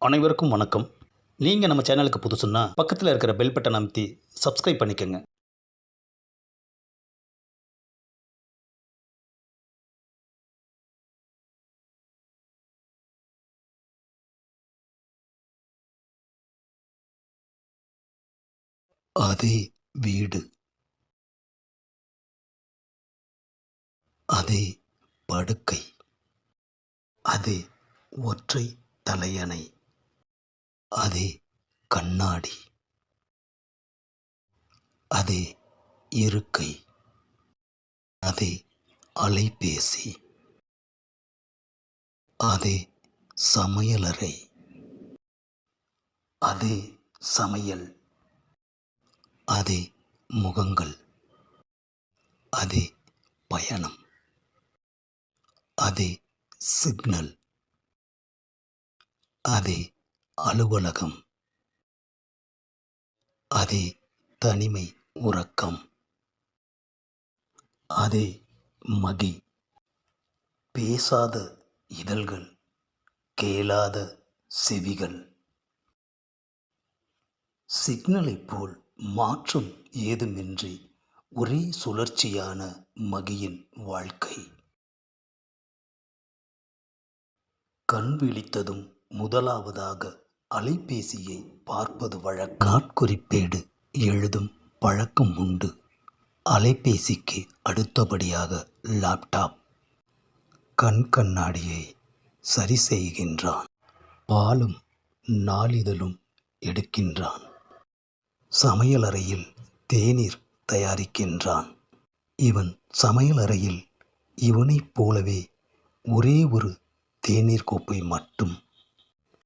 அனைவருக்கும் வணக்கம். நீங்கள் நம்ம சேனலுக்கு புதுசுன்னா பக்கத்தில் இருக்கிற பெல் பட்டன் அமைத்தி சப்ஸ்கிரைப் பண்ணிக்கோங்க. அதே வீடு. அதே படுக்கை. அதே ஒற்றை தலையணை. அதே கண்ணாடி. அதே இருக்கை. அதே அலைபேசி. அதே சமையலறை. அதே சமையல். அதே முகங்கள். அதே பயணம். அதே சிக்னல். அதே அலுவலகம். அதே தனிமை உறக்கம். அதே மகி. பேசாத இதழ்கள் கேளாத செவிகள். சிக்னலைப் போல் மாற்றம் ஏதுமின்றி ஒரே சுழற்சியான மகியின் வாழ்க்கை. கண் விழித்ததும் முதலாவதாக அலைபேசியை பார்ப்பது வழக்காட்குறிப்பேடு எழுதும் பழக்கம் உண்டு. அலைபேசிக்கு அடுத்தபடியாக லேப்டாப் கண் கண்ணாடியை சரி செய்கின்றான். பாலும் நாளிதழும் எடுக்கின்றான். சமையலறையில் தேநீர் தயாரிக்கின்றான். இவன் சமையலறையில் இவனைப் போலவே ஒரே ஒரு தேநீர் கோப்பை மட்டும்